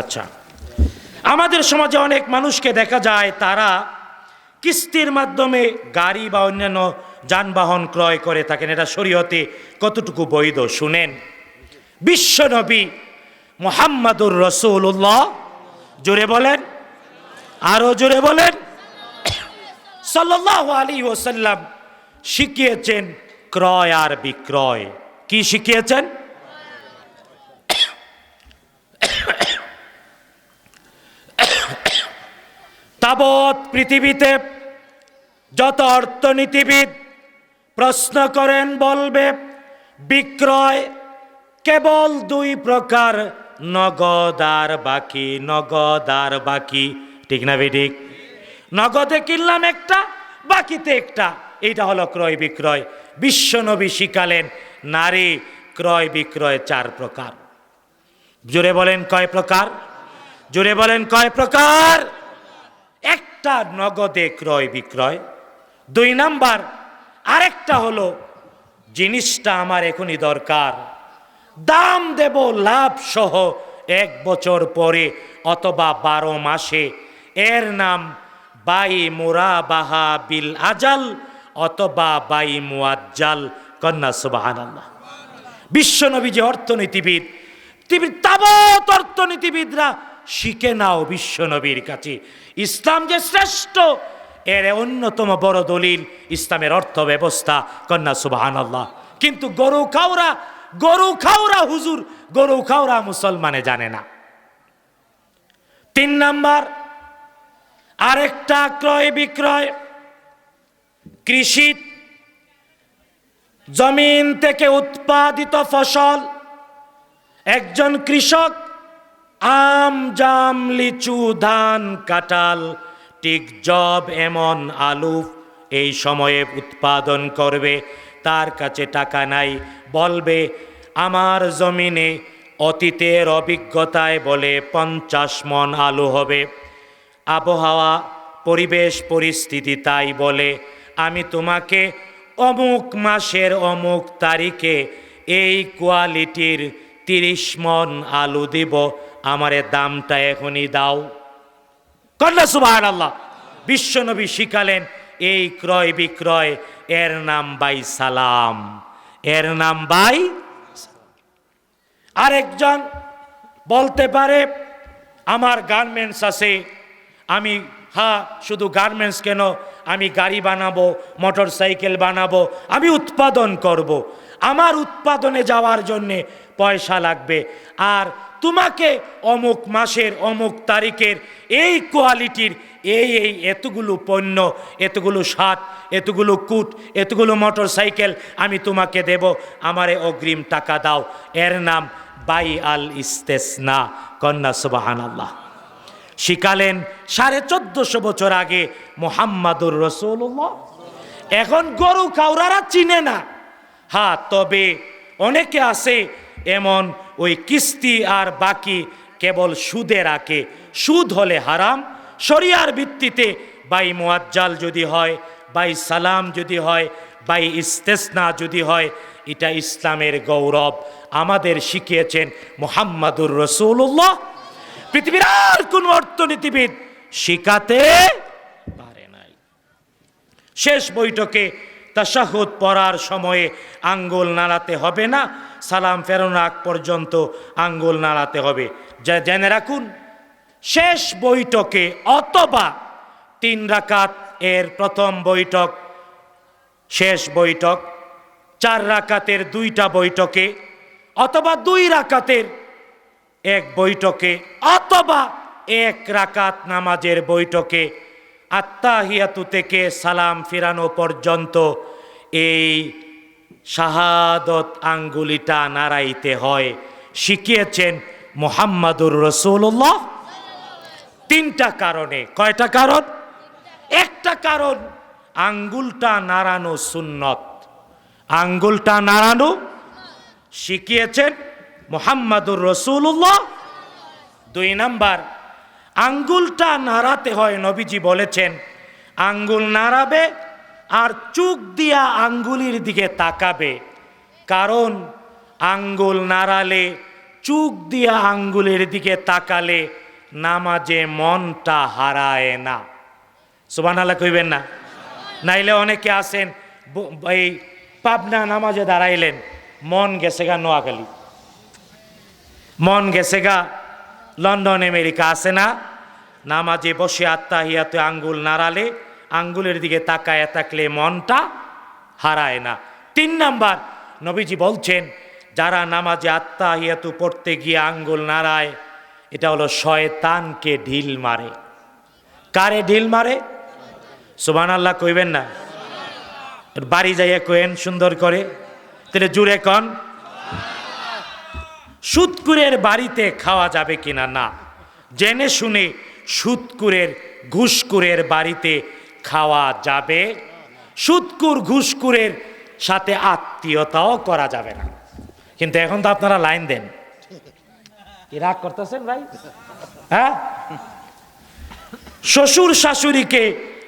আচ্ছা। আমাদের সমাজে অনেক মানুষকে দেখা যায়, তারা কিস্তির মাধ্যমে গাড়ি বা অন্যান্য যানবাহন ক্রয় করে থাকেন। এটা শরীয়তে কতটুকু বৈধ শুনেন? বিশ্বনবী মোহাম্মদুর রসুল্লাহ জোরে বলেন আরও জোরে বলেন সাল্লাহ আলী ওসাল্লাম শিখিয়েছেন ক্রয় আর বিক্রয়। কি শিখিয়েছেন? তাবৎ পৃথিবীতে যত অর্থনীতিবিদ প্রশ্ন করেন, বলবে, বিক্রয় কেবল দুই প্রকার, নগদ আর বাকি, নগদ আর বাকি। ঠিক না ঠিক নগদে কিনলাম একটা, বাকিতে একটা। এইটা হলো ক্রয় বিক্রয়। বিশ্বনবী শিখালেন, নারী ক্রয় বিক্রয় চার প্রকার। জোরে বলেন কয় প্রকার? জোরে বলেন কয় প্রকার? একটা নগদে ক্রয় বিক্রয়। দুই নাম্বার, আরেকটা হলো, জিনিসটা আমার এখনই দরকার। দাম দেব লাভ সহ এক বছর পরে অথবা বারো মাসে। এর নাম, বাই মুরাবাহা বিল আজাল অথবা বাই মুয়াজ্জাল কন্যা সুবাহান আল্লাহ বিশ্বনবী যে অর্থনীতিবিদ তাবৎ অর্থনীতিবিদরা শিখে নাও বিশ্বনবীর কাছে। ইসলাম যে শ্রেষ্ঠ, এর অন্যতম বড় দলিল ইসলামের অর্থ ব্যবস্থা কন্যা সুবাহান আল্লাহ কিন্তু গরু খাওরা গরু খাওরা হুজুর, গরু খাওরা মুসলমানে জানে না। তিন নাম্বার, আরেকটা ক্রয় বিক্রয়। কৃষি জমিন থেকে উৎপাদিত ফসল। একজন কৃষক আম, জাম, লিচু, ধান, কাঁঠাল টিক জব এমন আলু এই সময়ে উৎপাদন করবে, তার কাছে টাকা নাই, বলবে, আমার জমিনে অতীতের অভিজ্ঞতায় বলে পঞ্চাশ মন আলু হবে। আবহাওয়া, পরিবেশ, পরিস্থিতি তাই বলে, আমি তোমাকে অমুক মাসের অমুক তারিখে এই কোয়ালিটির তিরিশ মন আলু দিব আমারে দামটা এখনই দাও। কন্যা সুবাহ আল্লাহ বিশ্বনবী শিখালেন, এই ক্রয় বিক্রয়, এর নাম বাই সালাম। এর নাম বাই আরেকজন বলতে পারে, আমার গার্মেন্টস আছে, আমি হ্যাঁ শুধু গার্মেন্টস কেন? আমি গাড়ি বানাবো মোটর সাইকেল বানাবো, আমি উৎপাদন করব। আমার উৎপাদনে যাওয়ার জন্যে পয়সা লাগবে। আর তোমাকে অমুক মাসের, অমুক তারিখের এই কোয়ালিটির এই এই এতগুলো পণ্য, এতগুলো শার্ট, এতগুলো কুট, এতগুলো মোটর সাইকেল আমি তোমাকে দেব। আমারে অগ্রিম টাকা দাও। এর নাম বাই আল ইস্তেসনা, কন্যা সুবাহান আল্লাহ শিখালেন সাড়ে চোদ্দশো বছর আগে মোহাম্মদুর রসুল্লাহ এখন গরু কাউরারা চিনে না। হ্যাঁ তবে অনেকে আছে এমন ওই কিস্তি আর বাকি কেবল সুদে রাখে। সুদ হলে হারাম, শরিয়ার ভিত্তিতে বাই মোয়াজ্জাল যদি হয়, বাই সালাম যদি হয়, বাই ইস্তেসনা যদি হয়, এটা ইসলামের গৌরব। আমাদের শিখিয়েছেন মোহাম্মদুর রসুল্লাহ পৃথিবীর আর কোন অর্থনীতিবিদ শিখাতে পারে নাই। শেষ বৈঠকে তাশাহুদ পড়ার সময়ে আঙ্গুল নাড়াতে হবে না, সালাম ফেরানো আগ পর্যন্ত আঙ্গুল নাড়াতে হবে। যা জেনে রাখুন, শেষ বৈঠকে অথবা তিন রাকাত এর প্রথম বৈঠক, শেষ বৈঠক, চার রাকাতের দুইটা বৈঠকে অথবা দুই রাকাতের এক বৈঠকে অথবা এক রাকাত নামাজের বৈঠকে আত্মাহিয়াতু থেকে সালাম ফিরানো পর্যন্ত এই শাহাদত আঙ্গুলিটা নাড়াইতে হয়। শিখিয়েছেন মোহাম্মদুর রসুল্লাহ তিনটা কারণে। কয়টা কারণ? একটা কারণ, আঙ্গুলটা নাড়ানো সুন্নত। আঙ্গুলটা নাড়ানো শিখিয়েছেন মোহাম্মদুর রসুল্লাহ দুই নাম্বার আঙ্গুলটা নাড়াতে হয় নবীজি বলেছেন, আঙ্গুল নাড়াবে আর চুক দিয়া আঙ্গুলির দিকে তাকাবে। কারণ আঙ্গুল নাড়ালে, চুক দিয়া আঙ্গুলের দিকে তাকালে নামাজে মনটা হারায় না। সুবান আল্লাহ কইবেন না? নাইলে অনেকে আসেন এই পাবনা নামাজে দাঁড়াইলেন, মন গেছে গা নোয়াখালী। মন গেছে গা লন্ডন, আমেরিকা আছে না? নামাজে বসে আত্মাহিয়াতে আঙ্গুল নাড়ালে, আঙ্গুলের দিকে তাকায় থাকলে মনটা হারায় না। তিন নাম্বার, নবীজি বলছেন, যারা নামাজে আত্মাহিয়াতু পড়তে গিয়ে আঙ্গুল নাড়ায়, এটা হলো শয়তানকে ঢিল মারে। কারে ঢিল মারে? সুবান আল্লাহ কইবেন না। বাড়ি যাইয়া কয়েন সুন্দর করে। তাহলে জুড়ে কন সুৎকুরের বাড়িতে খাওয়া যাবে কিনা না? জেনে শুনে সুৎকুরের ঘুষকুরের বাড়িতে খাওয়া যাবে। সুৎকুর ঘুষকুরের সাথে আত্মীয়তাও করা যাবে না। কিন্তু এখন তো আপনারা লাইন দেন। কি রাগ করতেছেন ভাই? হ্যাঁ? শ্বশুর শাশুড়িকে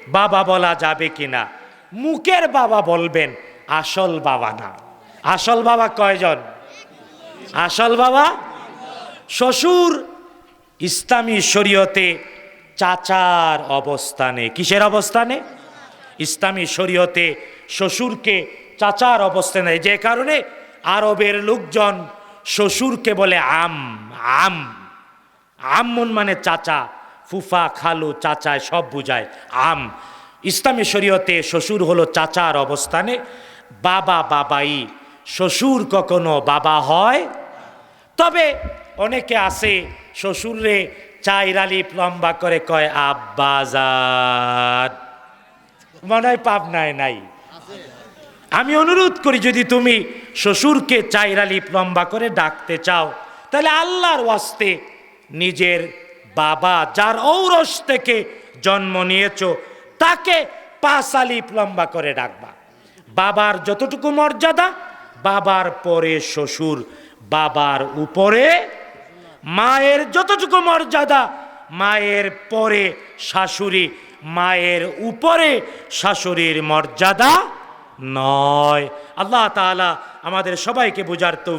বাবা বলা যাবে কিনা? মুখের বাবা বলবেন, আসল বাবা না। আসল বাবা কয়জন? আসল বাবা, শ্বশুর ইসলামী শরীয়তে চাচার অবস্থানে। কিসের অবস্থানে? ইসলামী শরীয়তে শ্বশুরকে চাচার অবস্থানে। যে কারণে আরবের লোকজন শ্বশুরকে বলে আম আম। আমন মানে চাচা, ফুফা, খালু, চাচায় সব বুঝায় আম। ইসলামী শরীয়তে শ্বশুর হলো চাচার অবস্থানে, বাবা, বাবাই শ্বশুর কখনো বাবা হয়? তবে অনেকে আছে, শ্বশুরে চাইরালি লম্বা করে কয় আব্বাজান মনে হয় পাবনায় নাই। আমি অনুরোধ করি, যদি তুমি শ্বশুরকে চাইরালি লম্বা করে ডাকতে চাও, তাহলে আল্লাহর ওয়াস্তে নিজের বাবা, যার ঔরস থেকে জন্ম নিয়েছ, তাকে পাঁচ আলিপ লম্বা করে ডাকবা। বাবার যতটুকু মর্যাদা বাবার পরে শ্বশুর, বাবার উপরে মায়ের যতটুকু মর্যাদা, মায়ের পরে শাশুড়ি, মায়ের উপরে শাশুড়ির মর্যাদা নয়। আল্লাহ তালা আমাদের সবাইকে বোঝার তৌফিক